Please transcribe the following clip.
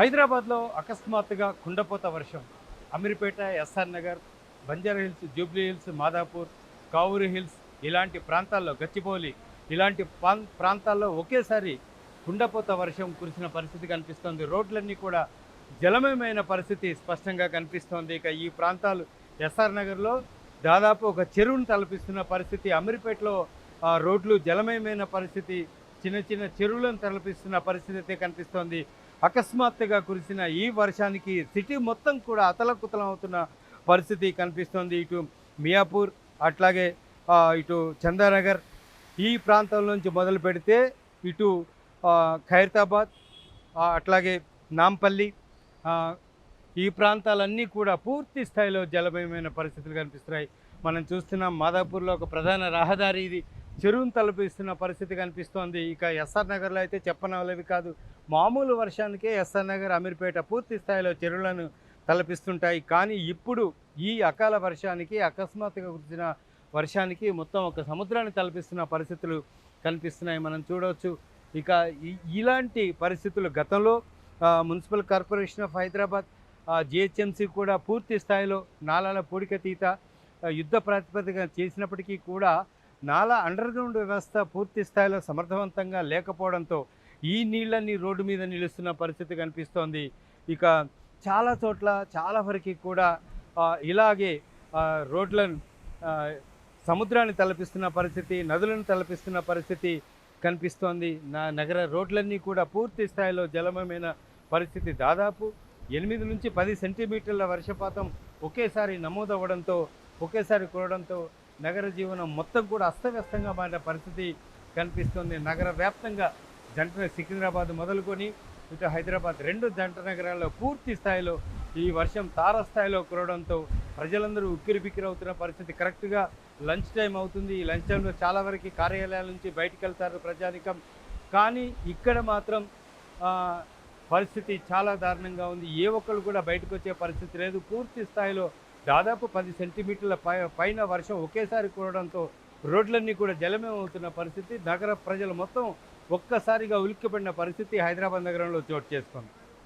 హైదరాబాద్లో అకస్మాత్తుగా కుండపోత వర్షం. Ameerpet SR Nagar Banjara Hills Jubilee Hills Madhapur Kavuri Hills ఇలాంటి ప్రాంతాల్లో గచ్చిబౌలి ఇలాంటి ప్రాం- ప్రాంతాల్లో ఒకేసారి కుండపోత వర్షం కురిసిన పరిస్థితి కనిపిస్తోంది. రోడ్లన్నీ కూడా జలమయమైన పరిస్థితి స్పష్టంగా కనిపిస్తోంది. ఇక ఈ ప్రాంతాలు ఎస్ఆర్ నగర్లో దాదాపు ఒక చెరువును తలపిస్తున్న పరిస్థితి అమీర్పేటలో ఆ, రోడ్లు జలమయమైన పరిస్థితి చిన్న చిన్న చెరువులను తలపిస్తున్న పరిస్థితి అయితే కనిపిస్తోంది. అకస్మాత్తుగా కురిసిన ఈ వర్షానికి సిటీ మొత్తం కూడా అతలకుతలం అవుతున్న పరిస్థితి కనిపిస్తోంది. ఇటు మియాపూర్ అట్లాగే ఇటు చందానగర్ ఈ ప్రాంతం నుంచి మొదలు పెడితే ఇటు ఖైరతాబాద్ అట్లాగే నాంపల్లి ఈ ప్రాంతాలన్నీ కూడా పూర్తి స్థాయిలో జలమయమైన పరిస్థితులు కనిపిస్తున్నాయి. మనం చూస్తున్నాం మాదాపూర్లో ఒక ప్రధాన రహదారి ఇది. చెరువును తలపిస్తున్న పరిస్థితి కనిపిస్తోంది. ఇక ఎస్ఆర్ నగర్లో అయితే చెప్పనవలవి కాదు. మామూలు వర్షానికే ఎస్ఆర్ నగర్ అమీర్పేట పూర్తి స్థాయిలో చెరువులను తలపిస్తుంటాయి. కానీ ఇప్పుడు ఈ అకాల వర్షానికి అకస్మాత్తుగా కురిసిన వర్షానికి మొత్తం ఒక సముద్రాన్ని తలపిస్తున్న పరిస్థితులు కనిపిస్తున్నాయి. మనం చూడవచ్చు. ఇక ఇలాంటి పరిస్థితులు గతంలో municipal corporation of Hyderabad GHMC కూడా పూర్తి స్థాయిలో నాలాల పూడికతీత తీత యుద్ధ ప్రాతిపదికన చేసినప్పటికీ కూడా నాలా అండర్ గ్రౌండ్ వ్యవస్థ పూర్తి స్థాయిలో సమర్థవంతంగా లేకపోవడంతో ఈ నీళ్ళన్నీ రోడ్డు మీద నిలుస్తున్న పరిస్థితి కనిపిస్తోంది. ఇక చాలా చోట్ల చాలా వరకు కూడా ఇలాగే రోడ్లను సముద్రాన్ని తలపిస్తున్న పరిస్థితి నదులను తలపిస్తున్న పరిస్థితి కనిపిస్తోంది. నా నగర రోడ్లన్నీ కూడా పూర్తి స్థాయిలో జలమయమైన పరిస్థితి. దాదాపు ఎనిమిది నుంచి పది సెంటీమీటర్ల వర్షపాతం ఒకేసారి నమోదవ్వడంతో ఒకేసారి కురవడంతో నగర జీవనం మొత్తం కూడా అస్తవ్యస్తంగా మారిన పరిస్థితి కనిపిస్తుంది. నగర వ్యాప్తంగా జంట సికింద్రాబాద్ మొదలుకొని ఇటు హైదరాబాద్ రెండు జంట నగరాల్లో పూర్తి స్థాయిలో ఈ వర్షం తారస్థాయిలో కురవడంతో ప్రజలందరూ ఉక్కిరిబిక్కిరి అవుతున్న పరిస్థితి కరెక్ట్గా లంచ్ టైం అవుతుంది. ఈ లంచ్ టైంలో చాలా వరకు కార్యాలయాల నుంచి బయటికి వెళ్తారు ప్రజానికం. కానీ ఇక్కడ మాత్రం పరిస్థితి చాలా దారుణంగా ఉంది. ఏ ఒక్కరు కూడా బయటకు వచ్చే పరిస్థితి లేదు. పూర్తి స్థాయిలో దాదాపు పది సెంటీమీటర్ల పై పైన వర్షం ఒకేసారి కురవడంతో రోడ్లన్నీ కూడా జలమయం అవుతున్న పరిస్థితి. నగర ప్రజలు మొత్తం ఒక్కసారిగా ఉలిక్కిపడిన పరిస్థితి హైదరాబాద్ నగరంలో చోటు చేసుకుంది.